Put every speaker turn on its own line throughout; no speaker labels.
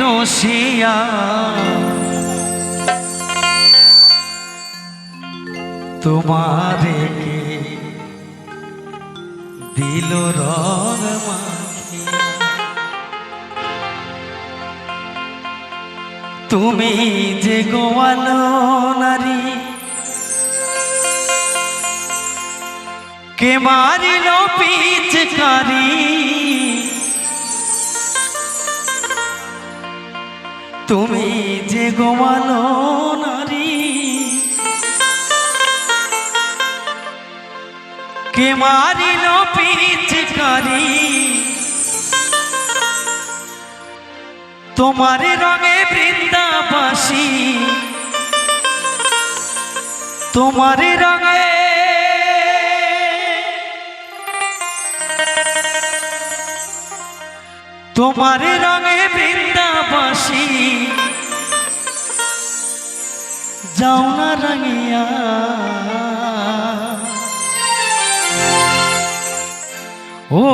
রসিয়া। তোমারে কে দিল তুমি যে গোয়ালো নারী কে মারিল পিচকারি? তুমি যে গোয়ালো নারী কে মারিল পিচকারি তোমার রঙে বৃন্দাবাসী তোমার রঙে তোমার রঙে বৃন্দাবাসী যাও না রাঙিয়া। ও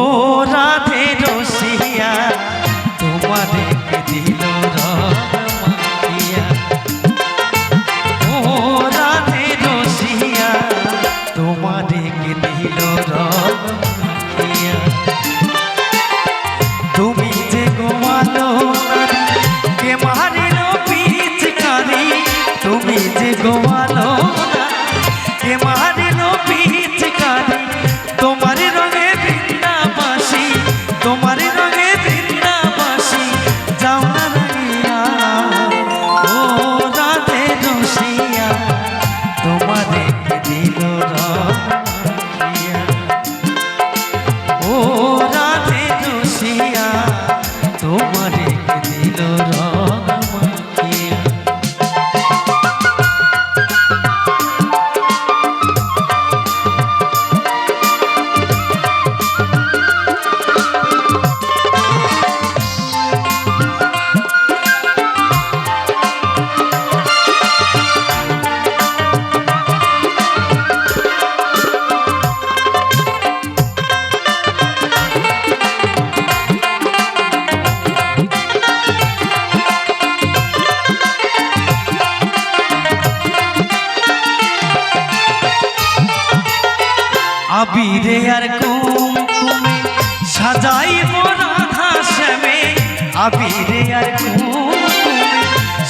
আবিরে আর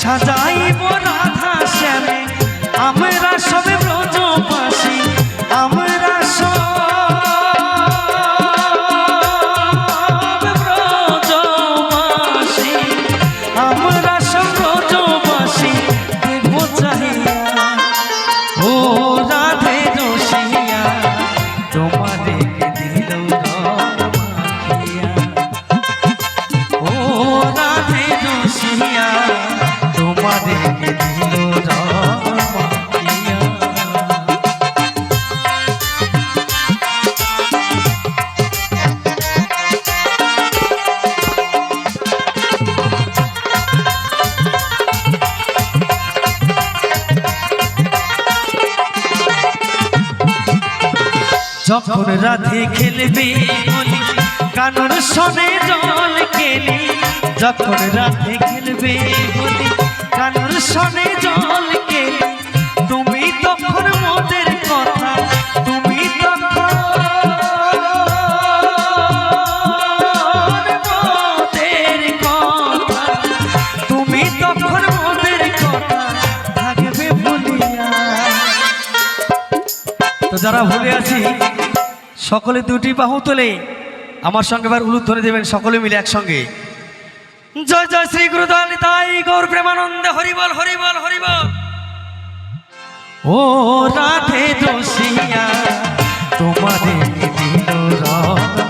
সাজাইব যখন রাধে খেলবে বলি, কানুর সনে জল কেলি। যখন রাধে খেলবে বলি, কানুর সনে জল কেলি। তুমি তখন মোদের কথা, তুমি তখন মোদের কথা। তুমি তখন মোদের কথা থাকবে বলিয়া। তো যারা ভুলে আছি সকলে দুটি বাহু তোলে। আমার সঙ্গে এবার উলুদ ধরে দেবেন, সকলে মিলে একসঙ্গে। জয় জয় শ্রী গুরুদল তাই গৌর প্রেমানন্দ, হরিবল হরিবল হরিবল। ও রাধে তোমাদের রমাইয়া